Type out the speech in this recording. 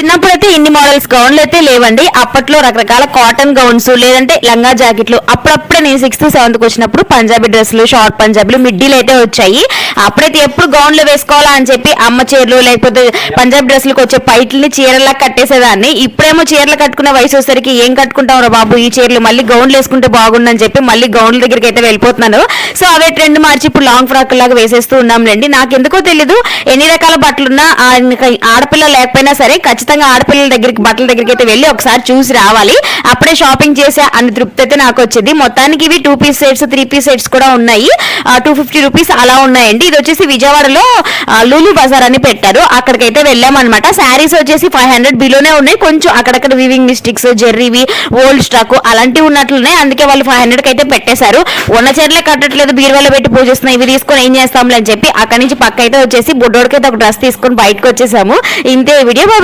చిన్నప్పుడు అయితే ఇన్ని మోడల్స్ గౌన్లు అయితే లేవండి. అప్పట్లో రకరకాల కాటన్ గౌన్స్ లేదంటే లంగా జాకెట్లు. అప్పుడప్పుడే నేను సిక్స్త్ సెవెంత్కి వచ్చినప్పుడు పంజాబీ డ్రెస్సులు షార్ట్ పంజాబీలు మిడ్డీలు అయితే వచ్చాయి. అప్పుడైతే ఎప్పుడు గౌన్లు వేసుకోవాలా అని చెప్పి అమ్మ చీరలు లేకపోతే పంజాబీ డ్రెస్సులకు వచ్చే పైట్లని చీరలా కట్టేసేదాన్ని. ఇప్పుడేమో చీరలు కట్టుకునే వయసు వచ్చేసరికి ఏం కట్టుకుంటాం రా బాబు ఈ చీరలు? మళ్ళీ గౌన్లు వేసుకుంటే బాగుందని చెప్పి మళ్ళీ గౌన్ల దగ్గరికి అయితే వెళ్ళిపోతున్నాను. సో అవే ట్రెండ్ మార్చి ఇప్పుడు లాంగ్ ఫ్రాక్ లాగా వేసేస్తూ ఉన్నాంలేండి. నాకు ఎందుకో తెలీదు. ఎన్ని రకాల బట్టలున్నా ఆడపిల్ల లేకపోయినా సరే ఖచ్చితంగా ఆడపిల్లల దగ్గరికి బట్టల దగ్గరికి అయితే వెళ్ళి ఒకసారి చూసి రావాలి. అప్పుడే షాపింగ్ చేసే అన్ని తృప్తి అయితే నాకు వచ్చింది. మొత్తానికి ఇవి two piece sets three piece sets కూడా ఉన్నాయి. టూ ఫిఫ్టీ రూపీస్ అలా ఉన్నాయండి. ఇది వచ్చేసి విజయవాడలో లూలు బజార్ అని పెట్టారు. అక్కడికైతే వెళ్ళామన్నమాట. శారీస్ వచ్చేసి ఫైవ్ హండ్రెడ్ బిలోనే ఉన్నాయి. కొంచెం అక్కడక్కడ వివింగ్ మిస్టిక్స్ జెర్రీవి ఓల్డ్ స్టాక్ అలాంటివి ఉన్నట్లున్నాయి. అందుకే వాళ్ళు ఫైవ్ హండ్రెడ్ అయితే పెట్టేశారు. ఉన్న చీరలే కట్టట్లేదు. బీరువాలో పెట్టి పూజిస్తున్నాయి ఇవి తీసుకొని ఏం చేస్తాంలే అని చెప్పి అక్కడి నుంచి పక్క అయితే వచ్చేసి బుడ్డోడికైతే అయితే ఒక డ్రెస్ తీసుకొని బయటకు వచ్చేసాము. ఇంతే వీడియో. బాబాయ్